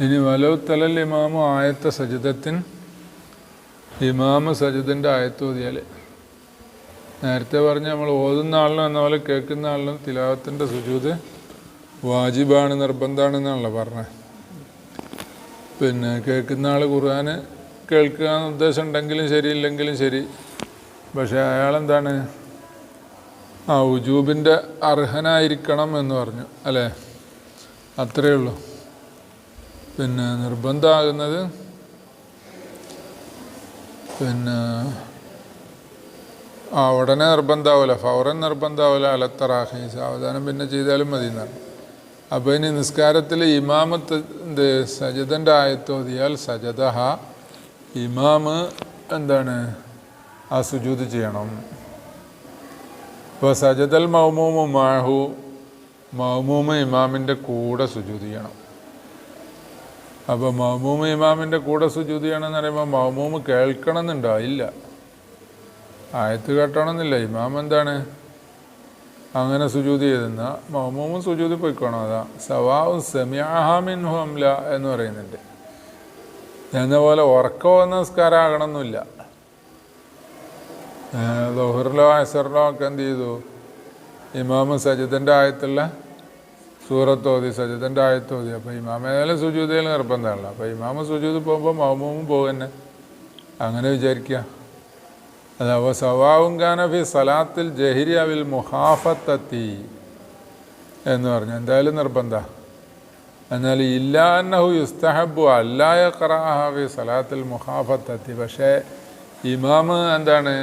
ഇനി വലോ തലൽ ഇമാമു ആയത്ത സജിതത്തിൻ ഇമാമ സജിദിന്റെ ആയത്ത് ഓതിയാൽ നേരത്തെ പറഞ്ഞ് നമ്മൾ ഓതുന്ന ആളിനും എന്ന പോലെ കേൾക്കുന്ന ആളിനും തിലാവത്തിന്റെ സുജൂത് വാജിബാണ് നിർബന്ധമാണെന്നാണല്ലോ പറഞ്ഞത് പിന്നെ കേൾക്കുന്ന ആൾ ഖുർആൻ കേൾക്കുക എന്ന ഉദ്ദേശം ഉണ്ടെങ്കിലും ശരി ഇല്ലെങ്കിലും ശരി. പക്ഷേ അയാളെന്താണ്? ആ ഉജൂബിന്റെ അർഹനായിരിക്കണം എന്ന് പറഞ്ഞു അല്ലേ? അത്രയേ ഉള്ളൂ. പിന്നെ നിർബന്ധമാകുന്നത് പിന്നെ ആ ഉടനെ നിർബന്ധമാവില്ല ഫൗറൻ നിർബന്ധമാവില്ല അലത്തറാഹി സാവധാനം പിന്നെ ചെയ്താലും മതി എന്നാണ് അപ്പോൾ ഇനി നിസ്കാരത്തിൽ ഇമാമത്ത് എന്ത്? സജിതന്റെ ആയത്തോതിയാൽ സജത ഇമാമ് എന്താണ്? ആ സുജൂത് ചെയ്യണം. ഇപ്പോൾ സജതൽ മൗമൂമു മാഹു മൗമൂമ ഇമാമിന്റെ കൂടെ സുജൂത് ചെയ്യണം. അപ്പോൾ മഹമൂമ ഇമാമിന്റെ കൂടെ സുജൂതിയാണെന്ന് പറയുമ്പോൾ മഹമൂമ് കേൾക്കണം എന്നുണ്ടോ ഇല്ല ആയത്ത് കേട്ടണമെന്നില്ല. ഇമാം എന്താണ്? അങ്ങനെ സുജൂതി ചെയ്തെന്ന മഹമൂമും സുജൂതി പോയിക്കോണം. അതാ സവാവും സെമിയാഹാമിൻഹു ല എന്ന് പറയുന്നുണ്ട്. എന്ന പോലെ വന്ന നിസ്കാരം ആകണമെന്നില്ല ദോഹറിലോ അസറിലോ ഒക്കെ എന്ത് ചെയ്തു? ഇമാമ സജിദന്റെ ആയത്തുള്ള സൂറത്തോതി സജിദന്റെ ആയത്തോതി. അപ്പോൾ ഇമാമ ഏതായാലും സുജൂതയിൽ നിർബന്ധമല്ല അപ്പോൾ ഇമാമ സുജൂത് പോകുമ്പോൾ മൗമൂമും പോകുന്നെ അങ്ങനെ വിചാരിക്കുക അതാവ സവാവും കാനഫി സലാത്തിൽ ജഹിരിയാവിൽ മുഹാഫത്തത്തി എന്ന് പറഞ്ഞു. എന്തായാലും നിർബന്ധ. എന്നാൽ ഇല്ലാന്നഹു യുസ്തഹബു അല്ലായ കറാഹാവി സലാത്തിൽ മുഹാഫത്തത്തി. പക്ഷേ ഇമാമ് എന്താണ്?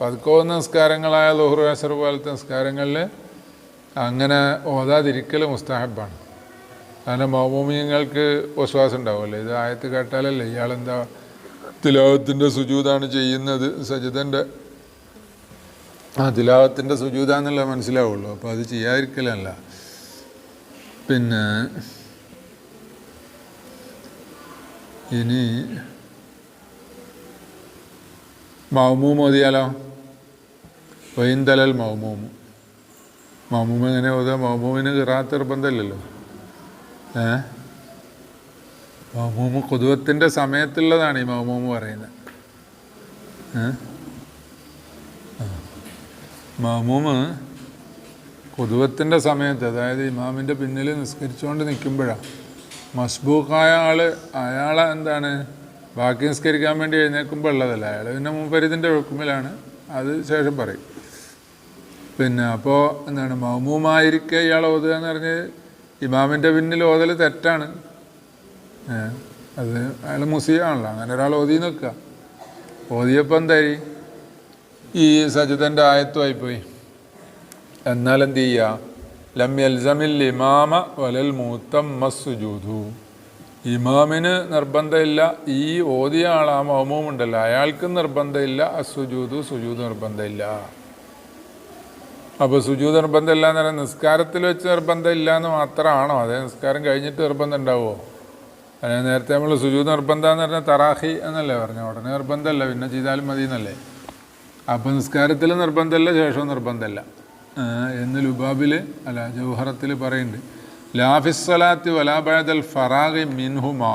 പതുക്കോ നിസ്കാരങ്ങളായ ലുഹുർ അസർ പോലത്തെ നിസ്കാരങ്ങളിൽ അങ്ങനെ ഓതാതിരിക്കൽ മുസ്താഹബാണ്. കാരണം മൗമൂമിയങ്ങൾക്ക് വിശ്വാസം ഉണ്ടാവുമല്ലോ ഇത് ആയത്ത് കേട്ടാലല്ലേ ഇയാളെന്താ തിലാവത്തിന്റെ സുജൂതാണ് ചെയ്യുന്നത്? സജിതന്റെ ആ തിലാവത്തിന്റെ സുജൂതാന്നുള്ള മനസ്സിലാവുള്ളൂ. അപ്പോൾ അത് ചെയ്യാതിരിക്കലല്ല. പിന്നെ ഇനി മൗമൂം ഓതിയാലോ? വൈന്തലൽ മൗമൂം മൗമൂം ഇങ്ങനെ ഓതുക മൗമൂമിന് കിറാത്ത് നിർബന്ധമില്ലല്ലോ ഏ? മൗമൂമ് കൊതുവത്തിന്റെ സമയത്തുള്ളതാണ് ഈ മൗമൂമ് പറയുന്നത്. മൗമൂമ് കുതുവത്തിന്റെ സമയത്ത് അതായത് ഇമാമിന്റെ പിന്നിൽ നിസ്കരിച്ചുകൊണ്ട് നിൽക്കുമ്പോഴാണ്. മസ്ബൂക്കായ ആൾ അയാൾ എന്താണ് ബാക്കി നിസ്കരിക്കാൻ വേണ്ടി എഴുന്നേൽക്കുമ്പോൾ ഉള്ളതല്ല. അയാൾ പിന്നെ മുമ്പരിതിന്റെ ഒഴുക്കുമ്പിലാണ്. അത് ശേഷം പറയും. പിന്നെ അപ്പോൾ എന്താണ് മൗമൂമായിരിക്കെ ഇയാൾ ഓതുക എന്ന് പറഞ്ഞ് ഇമാമിന്റെ പിന്നിൽ ഓതൽ തെറ്റാണ്. അത് അയാൾ മുസിയാണല്ലോ അങ്ങനെ ഒരാൾ ഓതി നിൽക്കുക. ഓതിയപ്പോൾ തരി ഈ സജിതന്റെ ആയത്വമായിപ്പോയി എന്നാൽ എന്ത് ചെയ്യുക ലം എൽസമിൽ ഇമാമ വലൽ മൂത്തം മസ്സുജൂതു ഇമാമിന് നിർബന്ധമില്ല ഈ ഓതിയ ആളാ ആ മൗമൂമുണ്ടല്ലോ അയാൾക്ക് നിർബന്ധമില്ല അസുജൂതു സുജൂത് നിർബന്ധമില്ല. അപ്പോൾ സുജൂത് നിർബന്ധമില്ല എന്ന് പറയുന്നത് നിസ്കാരത്തിൽ വെച്ച് നിർബന്ധമില്ല എന്ന് മാത്രമാണോ? അതേ നിസ്കാരം കഴിഞ്ഞിട്ട് നിർബന്ധം ഉണ്ടാവുമോ അതായത് നേരത്തെ നമ്മൾ സുജൂത് നിർബന്ധം എന്ന് പറഞ്ഞാൽ തറാഹി എന്നല്ലേ പറഞ്ഞു ഉടനെ നിർബന്ധമല്ല പിന്നെ ചെയ്താലും മതി എന്നല്ലേ? അപ്പോൾ നിസ്കാരത്തിൽ നിർബന്ധമല്ല ശേഷവും നിർബന്ധമല്ല. എന്ന് ലുബാബിൽ അല്ല ജൗഹറത്തിൽ പറയുന്നുണ്ട്. ലാഫിസ്വലാത്തി വലാബാദൽ ഫറാഖി മിൻഹുമാ.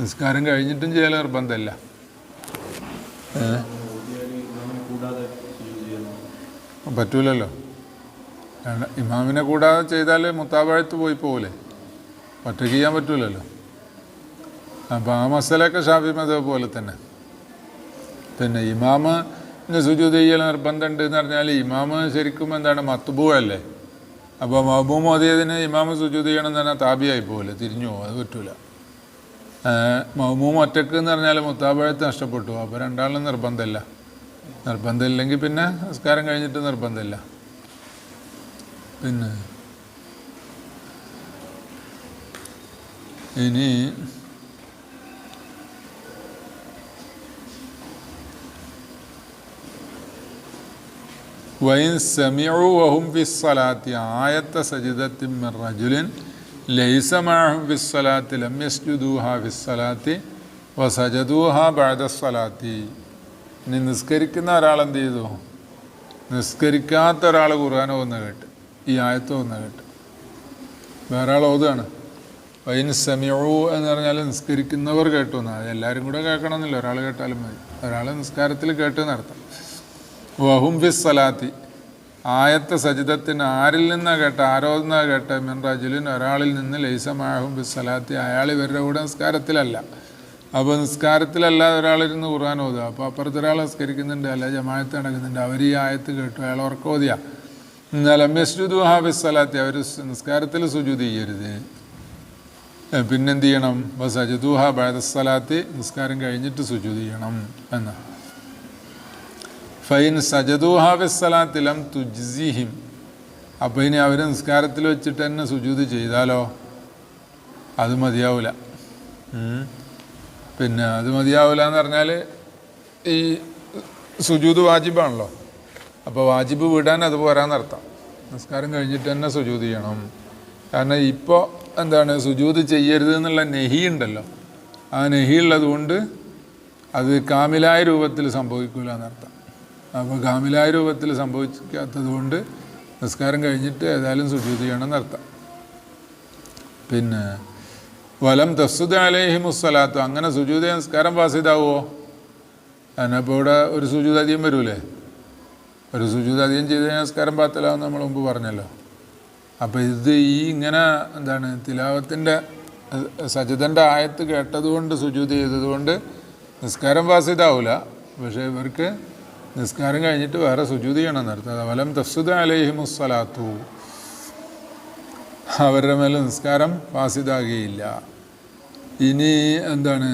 നിസ്കാരം കഴിഞ്ഞിട്ടും ചെയ്യൽ നിർബന്ധമല്ല. ഏ? പറ്റൂലല്ലോ. ഇമാമിനെ കൂടാതെ ചെയ്താൽ മുത്താബഴത്ത് പോയി പോകില്ലേ ഒറ്റയ്ക്ക് ചെയ്യാൻ പറ്റൂലല്ലോ. അപ്പോൾ ആ മസലൊക്കെ ഷാഫി മതം പോലെ തന്നെ. പിന്നെ ഇമാമിന് സുജൂത് ചെയ്യൽ നിർബന്ധമുണ്ട് എന്ന് പറഞ്ഞാൽ ഇമാമ് ശരിക്കും എന്താണ് മത്തുബൂ അല്ലേ അപ്പോൾ മഹബൂ മോദിയതിന് ഇമാമ് സുജൂത് ചെയ്യണം എന്ന് പറഞ്ഞാൽ താബിയായി പോകില്ല തിരിഞ്ഞു പോകും അത് പറ്റൂല. മഹബൂ ഒറ്റയ്ക്ക് എന്ന് പറഞ്ഞാൽ മുത്താബഴത്ത് നഷ്ടപ്പെട്ടു അപ്പോൾ രണ്ടാളും നിർബന്ധമില്ല. നിർബന്ധമില്ലെങ്കിൽ പിന്നെ നിസ്കാരം കഴിഞ്ഞിട്ട് നിർബന്ധമില്ല. പിന്നെ ഇനി വൈൻ സമിഉ വഹും ഫിസ്സലാത്തി ആയത്ത സജിതത്തിൻ റജുലിൻ ലൈസമാഹും ഫിസ്സലാത്തി ലം യസ്ജുദൂഹ ഫിസ്സലാത്തി വസജദൂഹ ബഅദ സ്വലാത്തി. ഇനി നിസ്കരിക്കുന്ന ഒരാൾ എന്ത് ചെയ്തു? നിസ്കരിക്കാത്ത ഒരാൾ ഖുർആൻ ഒന്ന് കേട്ട്. ഈ ആയത്ത് ഒന്ന് കേട്ട്. വേറെ ആൾ ഓതാണ് വൈൻ സെമിയോ എന്ന് പറഞ്ഞാൽ നിസ്കരിക്കുന്നവർ കേട്ടു എന്നാൽ അത് എല്ലാവരും കൂടെ കേൾക്കണമെന്നില്ല. ഒരാൾ കേട്ടാലും മതി. ഒരാൾ നിസ്കാരത്തിൽ കേട്ടു നടത്താം വഹും ഫിസ് സലാത്തി. ആയത്ത സജിതത്തിന് ആരിൽ നിന്നാണ് കേട്ട? ആരോ നിന്നാണ് കേട്ട? മിൻ റജുലിൻ. ഒരാളിൽ നിന്ന് ലൈസമാഹും ഫിസ് സലാത്തി. അയാൾ ഇവരുടെ കൂടെ നിസ്കാരത്തിലല്ല. അപ്പോൾ നിസ്കാരത്തിലല്ലാതെ ഒരാളിരുന്ന് ഖുർആൻ ഓതുക. അപ്പോൾ അപ്പുറത്ത് ഒരാൾ നിസ്കരിക്കുന്നുണ്ട് അല്ല ജമാഅത്ത് നടക്കുന്നുണ്ട്. അവർ ഈ ആയത്ത് കേട്ടു അയാൾ ഉറക്കം ഓതിയ എന്നാലും മെസ്ജുദ് ഹാബിസ് സലാത്തി അവർ നിസ്കാരത്തിൽ സുജൂത് ചെയ്യരുത്. പിന്നെന്ത് ചെയ്യണം? സജദൂഹ ബഴസലാത്തി നിസ്കാരം കഴിഞ്ഞിട്ട് സുജൂത് ചെയ്യണം എന്ന്. ഫൈൻ സജദൂഹ ബിസ്സലാത്തിലം തുജ്സിഹിം. അപ്പോൾ ഇനി അവർ നിസ്കാരത്തിൽ വെച്ചിട്ട് തന്നെ സുജൂത് ചെയ്താലോ? അത് മതിയാവില്ല. പിന്നെ അത് മതിയാവില്ല എന്ന് പറഞ്ഞാൽ ഈ സുജൂത് വാജിബാണല്ലോ. അപ്പോൾ വാജിബ് വിടാൻ അത് പോരാന്നർത്ഥം നമസ്കാരം കഴിഞ്ഞിട്ട് തന്നെ സുജൂത് ചെയ്യണം. കാരണം ഇപ്പോൾ എന്താണ് സുജൂത് ചെയ്യരുത് എന്നുള്ള നെഹി ഉണ്ടല്ലോ. ആ നെഹി ഉള്ളത് കൊണ്ട് അത് കാമിലായ രൂപത്തിൽ സംഭവിക്കില്ല എന്നർത്ഥം അപ്പോൾ കാമിലായ രൂപത്തിൽ സംഭവിക്കാത്തത് കൊണ്ട് നിസ്കാരം കഴിഞ്ഞിട്ട് ഏതായാലും സുജൂത് ചെയ്യണം എന്നർത്ഥം പിന്നെ വലം തസ്സുദ് അലേഹി മുസ്സലാത്തു അങ്ങനെ സുജൂത നിസ്കാരം അതിനെ അതിനപ്പോൾ ഇവിടെ ഒരു സുജൂത അധികം വരൂലേ? ഒരു സുജൂത അധികം ചെയ്ത നമസ്കാരം പാത്തലാവും നമ്മൾ മുമ്പ് പറഞ്ഞല്ലോ. അപ്പോൾ ഇത് ഈ ഇങ്ങനെ എന്താണ് തിലാവത്തിന്റെ സജിതന്റെ ആയത്ത് കേട്ടതുകൊണ്ട് സുജൂത ചെയ്തതുകൊണ്ട് നിസ്കാരം പാസിതാവില്ല പക്ഷേ ഇവർക്ക് നിസ്കാരം കഴിഞ്ഞിട്ട് വേറെ സുജൂത ചെയ്യണം നിർത്തത് വലം തഫ്സുദ് അലൈഹി മുസ്സലാത്തു അവരുടെ മേലെ നിസ്കാരം പാസിതാകുകയില്ല ഇനി എന്താണ്?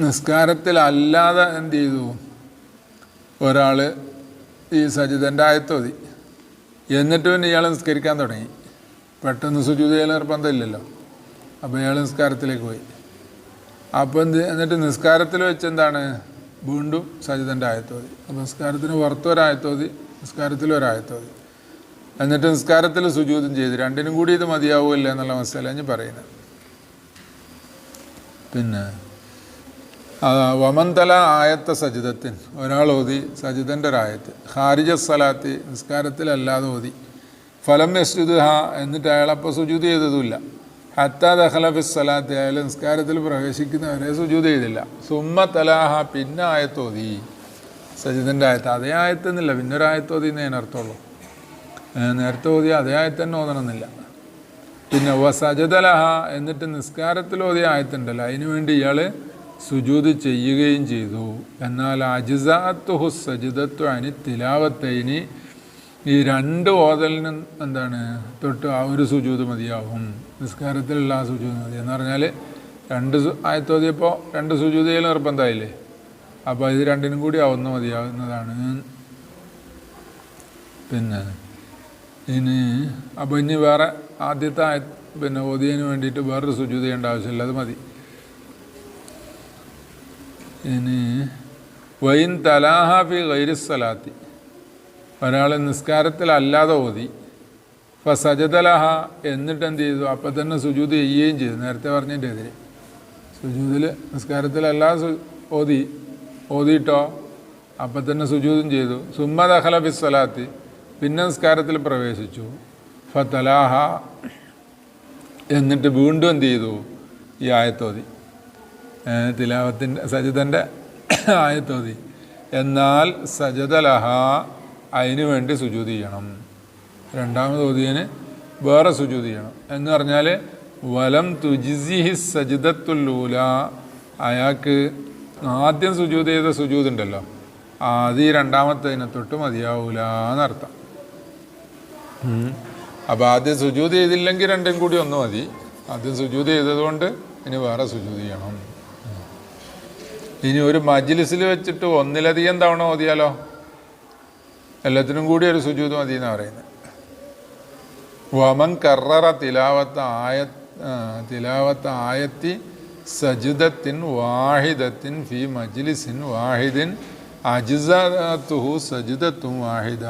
നിസ്കാരത്തിലല്ലാതെ എന്ത് ചെയ്തു? ഒരാൾ ഈ സജിതന്റെ ആയത്തോതി. എന്നിട്ട് പിന്നെ ഇയാൾ നിസ്കരിക്കാൻ തുടങ്ങി. പെട്ടെന്ന് സുചിതയിൽ നിർബന്ധമില്ലല്ലോ അപ്പോൾ ഇയാൾ നിസ്കാരത്തിലേക്ക് പോയി. അപ്പോൾ എന്ത് എന്നിട്ട് നിസ്കാരത്തിൽ വെച്ച് എന്താണ്? വീണ്ടും സജിതന്റെ ആയത്തോതി. അപ്പോൾ നിസ്കാരത്തിന് പുറത്തൊരായത്തോതി നിസ്കാരത്തിലൊരായത്തോതി എന്നിട്ട് നിസ്കാരത്തിൽ സുജൂതം ചെയ്ത്. രണ്ടിനും കൂടി ഇത് മതിയാവില്ല എന്നുള്ള മസാല ഞാൻ പറയുന്നത്. പിന്നെ വമന്തല ആയത്ത സജിതത്തിൻ. ഒരാൾ ഓതി സജിതന്റെ ഒരായത്ത് ഹാരിജ സലാത്തി നിസ്കാരത്തിലല്ലാതെ ഓതി. ഫലം യസ്ജുദ് ഹ എന്നിട്ട് അയാളപ്പോൾ സുജൂത് ചെയ്തതുമില്ല. ഹത്താ ദഹലഫി സ്ഥലാത്തി അയാൾ നിസ്കാരത്തിൽ പ്രവേശിക്കുന്നവരെ സുജൂത് ചെയ്തില്ല. സുമ്മ തലാഹ പിന്നെ ആയത്തോതി സജിതന്റെ ആയത്ത്. അതേ ആയത്തെന്നില്ല പിന്നൊരായത്തോതി ഒരു ആയത്തോതി എന്ന് ഞാൻ അർത്ഥമുള്ളൂ ഏ, നേരത്തെ ഓതിയ അതേ ആയത്ത് തന്നെ ഓതണമെന്നില്ല. പിന്നെ വ സജതലഹ എന്നിട്ട് നിസ്കാരത്തിൽ ഓതിയ ആയത്തുണ്ടല്ലോ. അതിനു വേണ്ടി ഇയാൾ സുജൂത് ചെയ്യുകയും ചെയ്തു. എന്നാൽ അജിസാത്തുഹു സജിതത്വ അനി തിലാവത്തൈനി ഈ രണ്ട് ഓതലിനും എന്താണ് തൊട്ട് ആ ഒരു സുജൂത് മതിയാകും നിസ്കാരത്തിലുള്ള ആ സുജൂത് മതി. എന്ന് പറഞ്ഞാൽ രണ്ട് ആയത്തോതിയപ്പോൾ രണ്ട് സുജൂതയിൽ നിർബന്ധമായില്ലേ? അപ്പോൾ ഇത് രണ്ടിനും കൂടി ആവുന്ന മതിയാവുന്നതാണ്. പിന്നെ ഇനി അപ്പോൾ ഇനി വേറെ ആദ്യത്തെ പിന്നെ ഓതിയതിന് വേണ്ടിയിട്ട് വേറൊരു സുജു ചെയ്യേണ്ട ആവശ്യമില്ല അത് മതി. ഇനി വൈൻ തലാഹാഫി ഗൈരിസ്സലാത്തി ഒരാൾ നിസ്കാരത്തിലല്ലാതെ ഓതി ഇപ്പം സജതലഹ എന്നിട്ട് എന്ത് ചെയ്തു? അപ്പം തന്നെ സുജൂത് ചെയ്യുകയും ചെയ്തു നേരത്തെ പറഞ്ഞതിന്റെ എതിരെ. സുജൂതിൽ നിസ്കാരത്തിലല്ലാതെ ഓതി ഓതിയിട്ടോ? അപ്പം തന്നെ സുജൂതും ചെയ്തു. സുമ്മ ദഹല ഫിസ്സലാത്തി പിന്നെ നിസ്കാരത്തിൽ പ്രവേശിച്ചു. ഫലാഹ എന്നിട്ട് വീണ്ടും എന്ത് ചെയ്തു? ഈ ആയത്തോതി. തിലാവത്തിന്റെ സജിതന്റെ ആയത്തോതി. എന്നാൽ സജതലഹ അതിന് വേണ്ടി സുജൂതി ചെയ്യണം. രണ്ടാമത് ഓതിയന് വേറെ സുജൂതി ചെയ്യണം. എന്ന് പറഞ്ഞാൽ വലം തുജിസിഹി സജിതത്തുല്ലൂല അയാൾക്ക് ആദ്യം സുജൂത് ചെയ്ത സുജൂത് ഉണ്ടല്ലോ. ഈ ഇനത്തൊട്ട് തൊട്ട് മതിയാവൂല എന്നർത്ഥം അപ്പോൾ ആദ്യം സുജൂത് ചെയ്തില്ലെങ്കിൽ രണ്ടും കൂടി ഒന്ന് മതി. ആദ്യം സുജൂത് ചെയ്തതുകൊണ്ട് ഇനി വേറെ സുജൂത് ചെയ്യണം. ഇനി ഒരു മജ്ലിസിൽ വെച്ചിട്ട് ഒന്നിലധികം തവണ ഓതിയാലോ? എല്ലാത്തിനും കൂടി ഒരു സുജൂത് മതി എന്നാണ് പറയുന്നത്. വമൻ കററ തിലാവത്ത ആയ തിലാവത്ത ആയത്തി സജിതത്തിൻ വാഹിദത്തിൻ ഫി മജ്ലിസിൻ വാഹിദിൻ അജിസത്തുഹു സജിതത്തും വാഹിദ.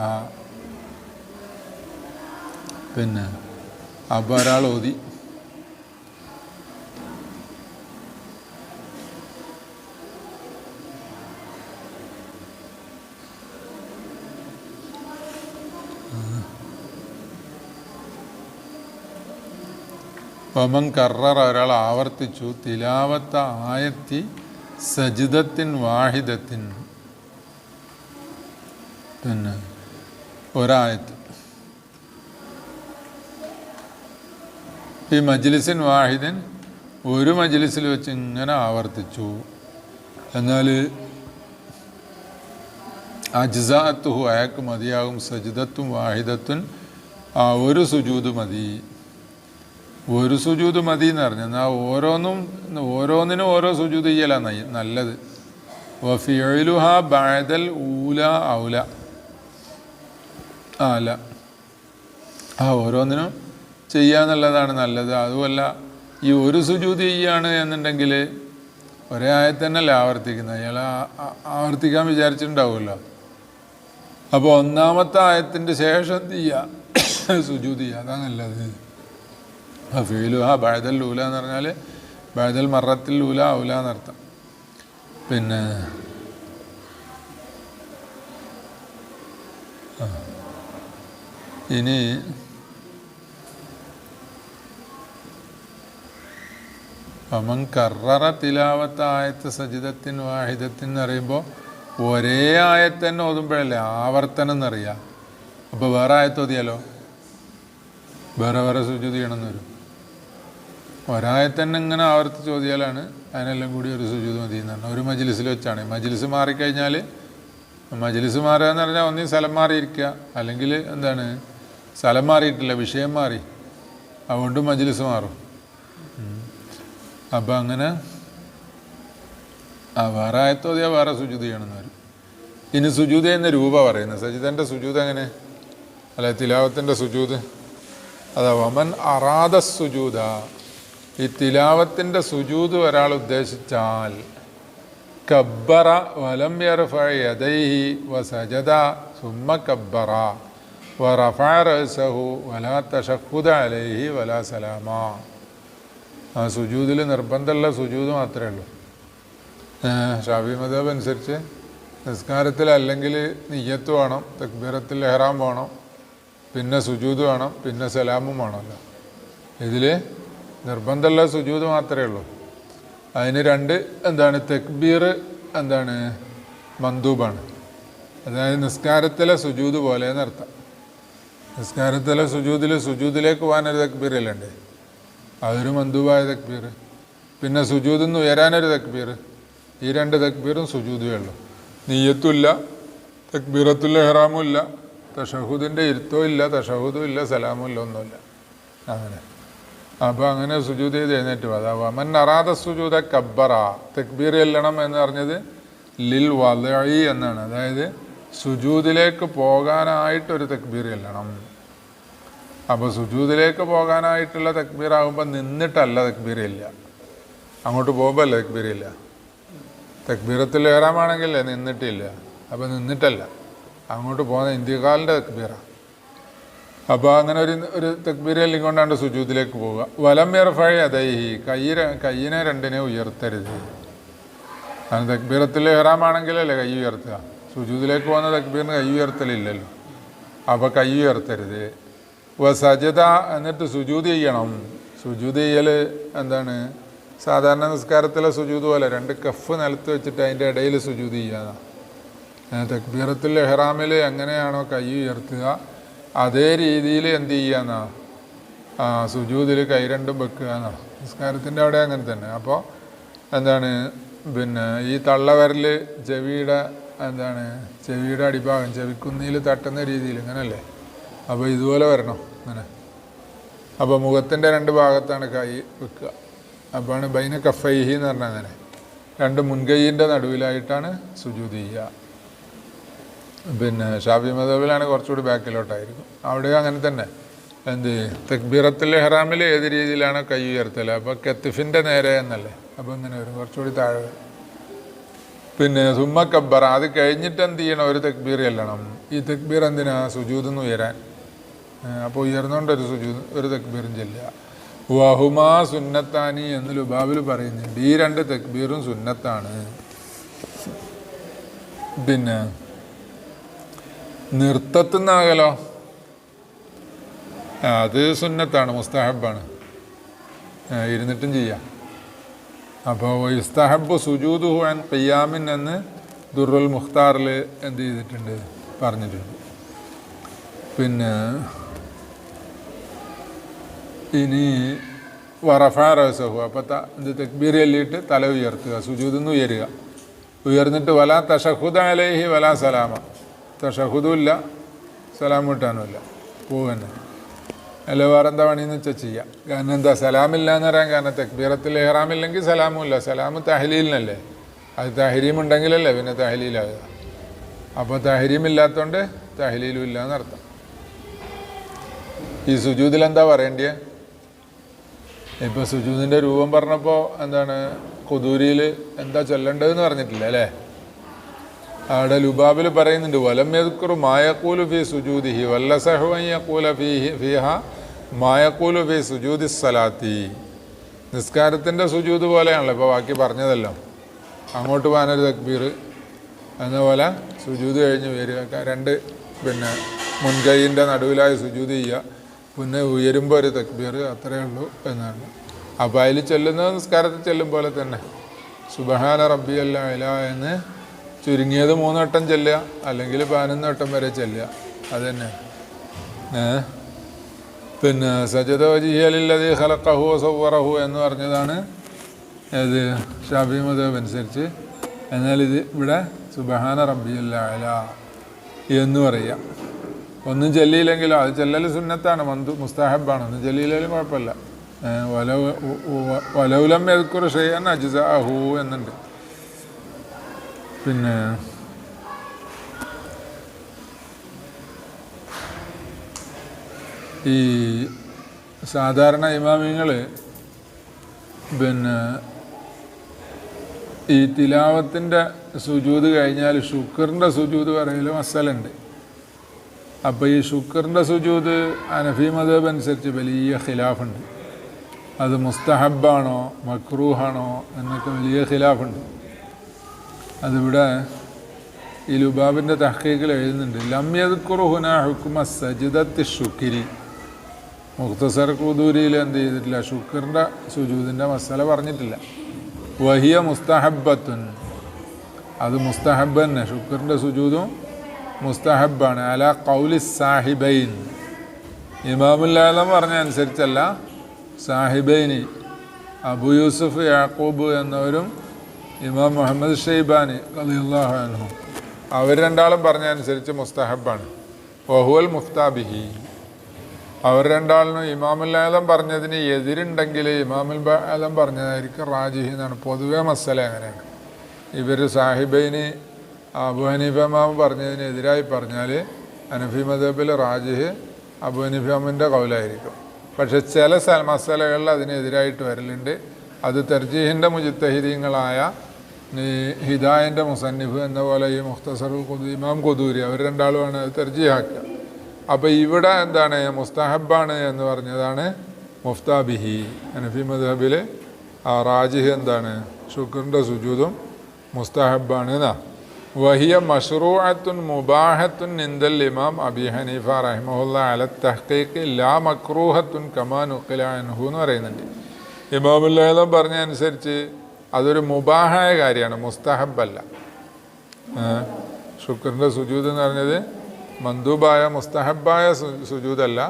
പിന്നെ അപ്പോൾ ഓതി വമൻ കറർ ഒരാൾ ആവർത്തിച്ചു തിലാവത്ത ആയത്തി സജിതത്തിൻ വാഹിദത്തിൻ. പിന്നെ ഒരായത്ത്. ഈ മജ്ലിസിൻ വാഹിദൻ ഒരു മജ്ലിസിൽ വെച്ച് ഇങ്ങനെ ആവർത്തിച്ചു. എന്നാൽ അജ്സാത്തുഹു അയാൾക്ക് മതിയാകും. സജിദത്തും വാഹിദത്തുൻ ആ ഒരു സുജൂത് മതി. ഒരു സുജൂത് മതി എന്ന് പറഞ്ഞു. എന്നാൽ ഓരോന്നും ഓരോന്നിനും ഓരോ സുജൂത് ചെയ്യല നല്ലത്. വഫിയലുഹ ബാദൽ ഊല ഔല. ആ അല്ല. ആ ഓരോന്നിനും ചെയ്യാന്നുള്ളതാണ് നല്ലത്. അതുമല്ല ഈ ഒരു സുജൂത് ചെയ്യാണ് എന്നുണ്ടെങ്കിൽ ഒരേ ആയത്തന്നല്ല ആവർത്തിക്കുന്നത്. അയാൾ ആവർത്തിക്കാൻ വിചാരിച്ചിട്ടുണ്ടാവുമല്ലോ. അപ്പോൾ ഒന്നാമത്തെ ആയത്തിന്റെ ശേഷം ചെയ്യുക? സുജൂത് ചെയ്യുക. അതാ നല്ലത്. ഫീലു ആ ബഴതൽ ലൂല എന്ന് പറഞ്ഞാൽ ബഴതൽ മറത്തിൽ ലൂല ഔല എന്നർത്ഥം പിന്നെ ഇനി അമൻ കററ തിലാവത്ത ആയത്ത് സജിതത്തിൻ വാഹിദത്തിൻ എന്ന് പറയുമ്പോൾ ഒരേ ആയത്ത് തന്നെ ഓതുമ്പോഴല്ലേ ആവർത്തനം എന്നറിയാം അപ്പോൾ വേറെ ആയത്ത് ഓതിയാലോ? വേറെ വേറെ സുജൂതി ചെയ്യണമെന്ന് വരും. ഒരായത്ത് തന്നെ ഇങ്ങനെ ആവർത്തിച്ച് ഓതിയാലാണ് അതിനെല്ലാം കൂടി ഒരു സുജൂത് മതി എന്ന് പറഞ്ഞാൽ ഒരു മജിലിസിൽ വെച്ചാണ്. മജിലിസ് മാറിക്കഴിഞ്ഞാൽ മജിലിസ് മാറുക എന്ന് പറഞ്ഞാൽ ഒന്നീ സ്ഥലം മാറിയിരിക്കുക. അല്ലെങ്കിൽ എന്താണ്? സ്ഥലം മാറിയിട്ടില്ല വിഷയം മാറി. അതുകൊണ്ട് മജിലിസ് മാറും. അപ്പം അങ്ങനെ ആ വേറെ ആയത്തോതിയാ വേറെ സുജൂത് ചെയ്യണമെന്ന് വരും ഇനി സുജൂത എന്ന രൂപ പറയുന്നത്. സജിതന്റെ സുജൂത എങ്ങനെ? അല്ലെ തിലാവത്തിന്റെ സുജൂത്. അതാ വമൻ അറാദ സുജൂത. ഈ തിലാവത്തിന്റെ സുജൂത് ഒരാൾ ഉദ്ദേശിച്ചാൽ കബ്ബറ വലം യർഫ യദൈഹി വസജദ സുമ്മ കബ്ബറ വറഫ റസഹു വലാ തഷഹുദ അലൈഹി വലാ സലാമ. ആ സുജൂതിൽ നിർബന്ധമുള്ള സുജൂത് മാത്രമേ ഉള്ളൂ. ഷാഫി മതബ് അനുസരിച്ച് നിസ്കാരത്തിൽ അല്ലെങ്കിൽ നെയ്യത്ത് വേണം തക്ബീറത്തിൽ എഹ്റാം വേണം പിന്നെ സുജൂത് വേണം പിന്നെ സലാമും വേണമല്ലോ ഇതിൽ നിർബന്ധമുള്ള സുജൂത് മാത്രമേ ഉള്ളൂ. അതിന് രണ്ട് എന്താണ് തെക്ബീർ എന്താണ് മന്ദൂബാണ്. അതായത് നിസ്കാരത്തിലെ സുജൂത് പോലെ നിർത്താം നിസ്കാരത്തിലെ സുജൂതിൽ സുജൂതിലേക്ക് പോകാനൊരു തക്ബീറല്ലേ ഉണ്ട്? അതൊരു മന്ദുവായ തക്ബീർ. പിന്നെ സുജൂതിൽ നിന്ന് ഉയരാനൊരു തക്ബീർ. ഈ രണ്ട് തക്ബീറും സുജൂതേ ഉള്ളൂ. നീയത്തുമില്ല തക്ബീറത്തുൽ എഹ്റാമും ഇല്ല തഷഹുദിന്റെ ഇരുത്തവും ഇല്ല തഷഹുദും ഇല്ല സലാമും ഇല്ല ഒന്നുമില്ല. അങ്ങനെ. അപ്പോൾ അങ്ങനെ സുജൂത് ചെയ്ത് എഴുന്നേറ്റ് അതാവ മൻ അറാദ സുജൂത കബ്ബറ. തക്ബീർ എല്ലണം എന്ന് പറഞ്ഞത് ലിൽ വലഴി എന്നാണ്. അതായത് സുജൂതിലേക്ക് പോകാനായിട്ടൊരു തക്ബീർ ചെല്ലണം. അപ്പോൾ സുജൂദിലേക്ക് പോകാനായിട്ടുള്ള തക്ബീർ ആകുമ്പോൾ നിന്നിട്ടല്ല തക്ബീർ ഇല്ല അങ്ങോട്ട് പോകുമ്പോൾ അല്ല തക്ബീർ ഇല്ല തക്ബീറത്തിൽ ഏറാമാണെങ്കിലേ നിന്നിട്ടില്ല. അപ്പോൾ നിന്നിട്ടല്ല. അങ്ങോട്ട് പോകുന്ന ഇന്ത്യക്കാലിന്റെ തക്ബീറാണ് അപ്പോൾ അങ്ങനെ ഒരു ഒരു തക്ബീർ കൊണ്ടാണ് സുജൂദിലേക്ക് പോവുക. വലം ഇറഫഴി അതൈഹി കൈ കൈയിനെ രണ്ടിനെ ഉയർത്തരുത്. അങ്ങനെ തക്ബീറത്തിൽ ഏറാമാണെങ്കിലല്ലേ കൈ ഉയർത്തുക. സുജൂദിലേക്ക് പോകുന്ന തക്ബീറിന് കൈ ഉയർത്തലില്ലല്ലോ. അപ്പോൾ കൈ ഉയർത്തരുത്. വ സജത എന്നിട്ട് സുജൂത് ചെയ്യണം. സുജൂത് ചെയ്യൽ എന്താണ്? സാധാരണ നിസ്കാരത്തിലെ സുജൂത് പോലെ രണ്ട് കഫ് നിലത്ത് വെച്ചിട്ട് അതിന്റെ ഇടയിൽ സുജൂത് ചെയ്യാതാണ് തക്ബീറത്തിൽ എഹ്റാമിൽ എങ്ങനെയാണോ കൈ ഉയർത്തുക അതേ രീതിയിൽ എന്ത് ചെയ്യാന്നാ ആ സുജൂതിൽ കൈ രണ്ടും വെക്കുക എന്നാ. നിസ്കാരത്തിന്റെ അവിടെ അങ്ങനെ തന്നെ. അപ്പോൾ എന്താണ്? പിന്നെ ഈ തള്ളവരൽ ചെവിയുടെ എന്താണ്? ചെവിയുടെ അടിഭാഗം ചെവിക്കുന്നിയിൽ തട്ടുന്ന രീതിയിൽ ഇങ്ങനല്ലേ? അപ്പോൾ ഇതുപോലെ വരണം അങ്ങനെ. അപ്പോൾ മുഖത്തിന്റെ രണ്ട് ഭാഗത്താണ് കൈ വെക്കുക. അപ്പോഴാണ് ബൈന കഫൈഹി എന്ന് പറഞ്ഞാൽ അങ്ങനെ. രണ്ട് മുൻകൈയിന്റെ നടുവിലായിട്ടാണ് സുജൂത് ചെയ്യുക. പിന്നെ ഷാഫി മതബിലാണ് കുറച്ചുകൂടി ബാക്കിലോട്ടായിരിക്കും. അവിടെ അങ്ങനെ തന്നെ. എന്ത് തെക്ബീറത്തിൽ ഹെറാമിൽ ഏത് രീതിയിലാണ് കൈ ഉയർത്തൽ അപ്പോൾ കെത്തിഫിന്റെ നേരെ എന്നല്ലേ? അപ്പോൾ ഇങ്ങനെ വരും. കുറച്ചുകൂടി താഴെ പിന്നെ സുമ്മ കബ്ബറ. അത് കഴിഞ്ഞിട്ട് എന്ത് ചെയ്യണം? ഒരു തെക്ബീർ ചെല്ലണം. ഈ തെക്ബീർ എന്തിനാ? സുജൂതെന്ന് ഉയരാൻ. അപ്പോൾ ഉയർന്നുകൊണ്ട് ഒരു ഒരു തെക്ബീറും ചെല്ലുക. വഹുമാ സുന്നത്താനി എന്ന് ലുബാബിൽ പറയുന്നുണ്ട്. ഈ രണ്ട് തെക്ബീറും സുന്നത്താണ്. പിന്നെ നിർത്തത്തുന്നാകലോ? അത് സുന്നത്താണ് മുസ്താഹബാണ്. ഇരുന്നിട്ടും ചെയ്യാം. അപ്പോൾ ഇസ്തഹബ് സുജൂദ് ഹുവാൻ ഖിയാമിൻ എന്ന് ദുർറുൽ മുഖ്താറിൽ എന്ത് ചെയ്തിട്ടുണ്ട്? പറഞ്ഞിട്ടുണ്ട്. പിന്നെ ഇനി വറഫാറസഹു അപ്പോൾ ഇത് തെക്ബീരല്ലിട്ട് തല ഉയർത്തുക സുജൂതെന്ന് ഉയരുക. ഉയർന്നിട്ട് വല തഷഹുദ അലേഹി വല സലാമ. തഷഹുദുമില്ല സലാം കിട്ടാനുമില്ല പോവന്നെ അല്ല വേറെ എന്താ പണിയെന്ന് വെച്ചാൽ ചെയ്യാം. കാരണം എന്താ സലാമില്ല എന്ന് പറയാൻ കാരണം തെക്ബീറത്തിൽ ഇഹ്റാമില്ലെങ്കിൽ സലാമും ഇല്ല സലാം തഹലീലിനല്ലേ. അത് തഹരീം ഉണ്ടെങ്കിലല്ലേ പിന്നെ തഹലീലാകുക അപ്പോൾ തഹരീം ഇല്ലാത്തതുകൊണ്ട് തഹലീലും ഇല്ല എന്നർത്ഥം ഈ സുജൂതിൽ എന്താ ഇപ്പോൾ സുജൂദിന്റെ രൂപം പറഞ്ഞപ്പോൾ എന്താണ് കൊതൂരിയിൽ എന്താ ചൊല്ലേണ്ടതെന്ന് പറഞ്ഞിട്ടില്ല അല്ലേ? അവിടെ ലുബാബിൽ പറയുന്നുണ്ട് വലം യദ്ക്കുറു മായക്കൂലു ഫി സുജൂദിഹി വല്ലസഹുവയ്യക്കൂല ഫി ഫിഹ മായക്കൂലു ഫി സുജൂദി സലാത്തി. നിസ്കാരത്തിന്റെ സുജൂത് പോലെയാണല്ലോ ഇപ്പോൾ ബാക്കി പറഞ്ഞതല്ലോ. അങ്ങോട്ട് പോകാനൊരു തക്ബീർ. എന്നപോലെ സുജൂത് കഴിഞ്ഞ് വരിക. രണ്ട് പിന്നെ മുൻകൈയിന്റെ നടുവിലായി സുജൂത് ചെയ്യുക. പിന്നെ ഉയരുമ്പോൾ ഒരു തക്ബീർ അത്രയേ ഉള്ളൂ എന്നാണ്. അപ്പോൾ അതിൽ ചെല്ലുന്ന നിസ്കാരത്തിൽ ചെല്ലും പോലെ തന്നെ. സുബഹാന റബ്ബി അല്ല ഇല എന്ന് ചുരുങ്ങിയത് മൂന്നോട്ടം ചെല്ലുക അല്ലെങ്കിൽ പതിനൊന്ന് വട്ടം വരെ ചെല്ലുക. അത് തന്നെ ഏ? പിന്നെ സജദ വജിഹലില്ലതി ഹലക്കഹു സവറഹു എന്ന് പറഞ്ഞതാണ് അത് ഷാഫി മതബ് അനുസരിച്ച്. എന്നാൽ ഇത് ഇവിടെ സുബഹാന റബ്ബിയല്ല എന്ന് പറയാം ഒന്നും ചെല്ലിയില്ലെങ്കിലോ അത് ചെല്ലൽ സുന്നത്താണ് മന്ത് മുസ്താഹബാണ്. ഒന്നും ചെല്ലിയില്ലെങ്കിലും കുഴപ്പമില്ല. വലൗലം എതുക്കുറ ഷെയ്യാൻ അജിസാഹു എന്നുണ്ട്. പിന്നെ ഈ സാധാരണ ഇമാമിങ്ങൾ പിന്നെ ഈ തിലാവത്തിന്റെ സുജൂത് കഴിഞ്ഞാൽ ഷുക്കറിന്റെ സുജൂത് പറയലും മസലുണ്ട് അപ്പോൾ ഈ ശുക്രന്റെ സുജൂത് അനഫി മതബ് അനുസരിച്ച് വലിയ ഖിലാഫുണ്ട്. അത് മുസ്തഹബാണോ മക്രൂഹാണോ എന്നൊക്കെ വലിയ ഖിലാഫുണ്ട്. അതിവിടെ ഈ ലുബാബിന്റെ തഹ്ക്കീക്കിൽ എഴുതുന്നുണ്ട് ലമ്യത് കുറുഹുന ഹുക്കുമ സജിദത്ത് ഷുക്കിരി മുഖ്തസർ കുദൂരിയിൽ എന്ത് ചെയ്തിട്ടില്ല ഷുക്കറിന്റെ സുജൂദിന്റെ മസാല പറഞ്ഞിട്ടില്ല. വഹിയ മുസ്തഹബത്തുൻ. അത് മുസ്തഹബ് തന്നെ ഷുക്കറിന്റെ സുജൂദും മുസ്തഹബാണ്. അല കൗലി സാഹിബൈൻ. ഇമാമുല്ലാലം പറഞ്ഞ അനുസരിച്ചല്ല. സാഹിബൈനി അബു യൂസുഫ് യാക്കൂബ് എന്നവരും ഇമാം മുഹമ്മദ് ഷെയ്ബാനി അലിഹു അവർ രണ്ടാളും പറഞ്ഞ അനുസരിച്ച് മുസ്തഹബാണ്. വഹുവൽ മുഫ്താബിഹി. അവർ രണ്ടാളിനും ഇമാമുൽ ആലം പറഞ്ഞതിന് എതിരുണ്ടെങ്കിൽ ഇമാമുൽ ആലം പറഞ്ഞതായിരിക്കും റാജിഹി എന്നാണ്. പൊതുവേ മസല അങ്ങനെയാണ്. ഇവർ സാഹിബൈന് അബു ഹനീഫ പറഞ്ഞതിനെതിരായി പറഞ്ഞാൽ അനഫി മദബിൽ റാജിഹ് അബു ഹനീഫ കൗലായിരിക്കും. പക്ഷെ ചില മസലകളിൽ അതിനെതിരായിട്ട് വരലുണ്ട്. അത് തെർജീഹിന്റെ മുജിത്തഹിദീങ്ങളായ ഈ ഹിദായന്റെ മുസന്നിഫ് എന്ന പോലെ ഈ മുഖ്തസർ കൊതു ഇമാം കൊതൂരി അവർ രണ്ടാളുമാണ് അത് തെർജീഹാക്കുക അപ്പോൾ ഇവിടെ എന്താണ്? മുസ്തഹബാണ് എന്ന് പറഞ്ഞതാണ് മുഫ്താബിഹി അനഫി മദബിൽ റാജിഹ് എന്താണ്? ഷുക്കറിന്റെ സുജൂതും മുസ്തഹബാണ് എന്നാ വഹിയ മഷ്റൂഅത്തുൻ മുബാഹത്തുൻ നിന്ദൽ ഇമാം അബി ഹനീഫ റഹ്മുല്ല അല തഹ്ഖീഖ് ലാ മക്രൂഹത്തുൻ ഉഖിലാൻഹു എന്ന് പറയുന്നുണ്ട്. ഇമാമുല്ലാലം പറഞ്ഞ അനുസരിച്ച് അതൊരു മുബാഹായ കാര്യമാണ് മുസ്തഹബല്ല. ശുക്രന്റെ സുജൂദ് എന്ന് പറഞ്ഞത് മന്ദൂബായ മുസ്തഹബായ സുജൂതല്ല.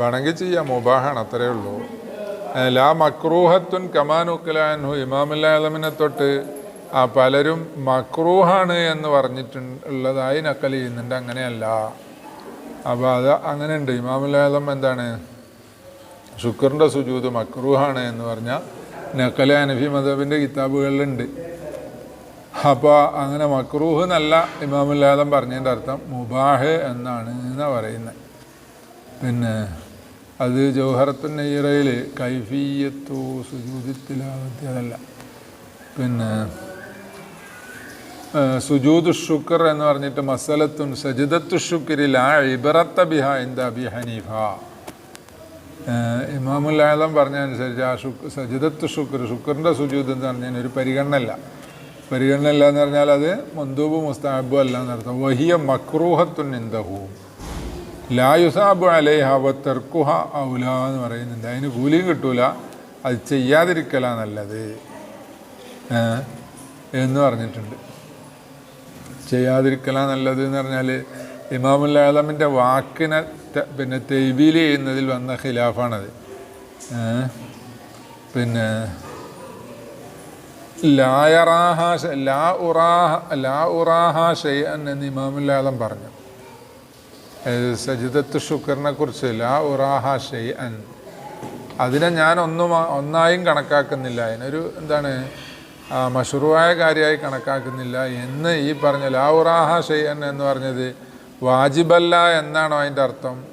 വേണമെങ്കിൽ ചെയ്യാം മുബാഹാണ് അത്രയേ ഉള്ളൂ. ലാ മക്രൂഹത്തുൻ കമാനുക്കലാൻഹു ഇമാമുല്ലാലമിനെ തൊട്ട് പലരും മക്രൂഹാണ് എന്ന് പറഞ്ഞിട്ടുള്ളതായി നക്കൽ ചെയ്യുന്നുണ്ട്. അങ്ങനെയല്ല. അപ്പോൾ അത് അങ്ങനെയുണ്ട്. ഇമാമുല്ലാലം എന്താണ്? ശുക്രന്റെ സുജൂത് മക്രൂഹാണ് എന്ന് പറഞ്ഞാൽ നക്കല അനഫി മദബിന്റെ കിതാബുകളിലുണ്ട്. അപ്പോൾ അങ്ങനെ മക്രൂഹ് എന്നല്ല ഇമാമുല്ലാദം പറഞ്ഞതിന്റെ അർത്ഥം. മുബാഹ് എന്നാണ് എന്നാണ് പറയുന്നത് പിന്നെ അത് ജൗഹറത്തു നെയ്യറയിൽ കൈഫീയത്തോ സുജൂദിത്തിലാവത്തി അതല്ല. പിന്നെ സുജൂദ് ഷുക്കർ എന്ന് പറഞ്ഞിട്ട് മസലത്തുൻ സജിദത്തു ഷുക്കരിൽ ആ ഇബറത്ത ബിഹ ഇന്ദ അബി ഹനീഫ. ഇമാമുൽ ആലം പറഞ്ഞ അനുസരിച്ച് ആ ഷുക്ക് സജിദത്ത് ഷുക്കർ ഷുക്കറിന്റെ സുജൂദ് എന്ന് പറഞ്ഞാൽ ഒരു പരിഗണനല്ല പരിഗണനയില്ല എന്ന് പറഞ്ഞാൽ അത് മന്ദൂബ് മുസ്താബും അല്ല എന്നർത്ഥം വഹിയ മക്രൂഹത്തുൻ ഇന്ദഹു ലായുസാബു അലൈഹ വ തെർക്കുഹ ഔല എന്ന് പറയുന്നുണ്ട്. അതിന് കൂലിയും കിട്ടൂല. അത് ചെയ്യാതിരിക്കലാ നല്ലത്. എന്ന് പറഞ്ഞിട്ടുണ്ട്. ചെയ്യാതിരിക്കലാ നല്ലത് എന്ന് പറഞ്ഞാൽ ഇമാമുൽ ആലമിന്റെ വാക്കിനെ പിന്നെ തെയ്വീൽ ചെയ്യുന്നതിൽ വന്ന ഖിലാഫാണത്? പിന്നെ ലായറാഹ ലാ ഉറാഹ ലാ ഉറാഹ എന്ന് ഇമാമുൽ ആലം പറഞ്ഞു. സജിതത്ത് ഷുക്കറിനെ കുറിച്ച് ലാ ഉറാഹ അതിനെ ഞാൻ ഒന്നും ഒന്നായും കണക്കാക്കുന്നില്ല. അതിനൊരു എന്താണ് മഷുറുവായ കാര്യമായി കണക്കാക്കുന്നില്ല. എന്ന് ഈ പറഞ്ഞ ലാവുറാഹ ഷെയ്യൻ എന്ന് പറഞ്ഞത് വാജിബല്ല എന്നാണോ അതിന്റെ അർത്ഥം?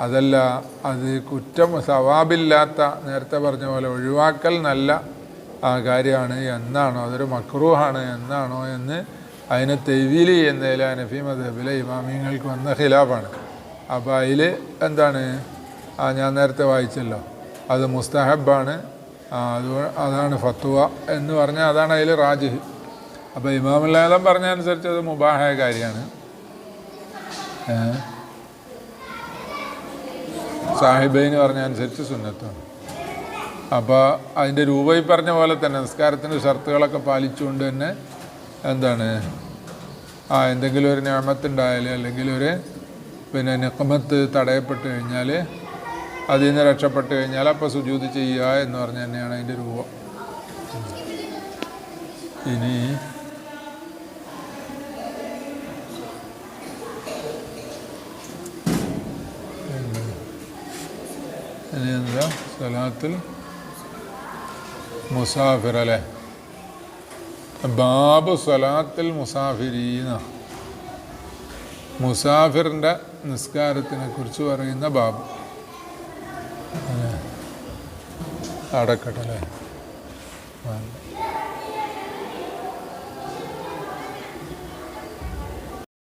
അതല്ല അത് കുറ്റം സവാബില്ലാത്ത നേരത്തെ പറഞ്ഞ പോലെ ഒഴിവാക്കൽ നല്ല കാര്യമാണ്. എന്നാണോ? അതൊരു മക്രൂഹാണ്. എന്നാണോ? എന്ന് അതിനെ തെവീലി ചെയ്യുന്നതിൽ അനഫി മദബിലെ ഇമാമിങ്ങൾക്ക് വന്ന ഖിലാഫാണ്. അപ്പോൾ അതിൽ എന്താണ്? ഞാൻ നേരത്തെ വായിച്ചല്ലോ. അത് മുസ്തഹബാണ്. അത് അതാണ് ഫത്വ എന്ന് പറഞ്ഞാൽ അതാണ് അതിൽ റാജ് അപ്പോൾ ഇമാമുല്ലാലം പറഞ്ഞ അനുസരിച്ച് അത് മുബാഹായ കാര്യമാണ്. സാഹിബൈന് പറഞ്ഞ അനുസരിച്ച് സുന്നത്താണ്. അപ്പോൾ അതിന്റെ രൂപയിൽ പറഞ്ഞ പോലെ തന്നെ നിസ്കാരത്തിന്റെ ഷർത്തുകളൊക്കെ പാലിച്ചുകൊണ്ട് തന്നെ എന്താണ്? ആ എന്തെങ്കിലും ഒരു ഞാമത്തുണ്ടായാൽ അല്ലെങ്കിൽ ഒരു പിന്നെ നിക്കമത്ത് തടയപ്പെട്ട് കഴിഞ്ഞാൽ അതിൽ നിന്ന് രക്ഷപ്പെട്ട് കഴിഞ്ഞാൽ അപ്പോൾ സുജൂത് ചെയ്യുക എന്ന് പറഞ്ഞ തന്നെയാണ് അതിന്റെ രൂപം. ഇനി ഇനി എന്താ? സ്ഥലത്തിൽ മുസാഫിർ അല്ലേ? ബാബു സ്വലാത്തിൽ മുസാഫിരീന. മുസാഫിറിന്റെ നിസ്കാരത്തിനെ കുറിച്ച് പറയുന്ന ബാബു. അടക്കട്ടെ അല്ലേ ആ.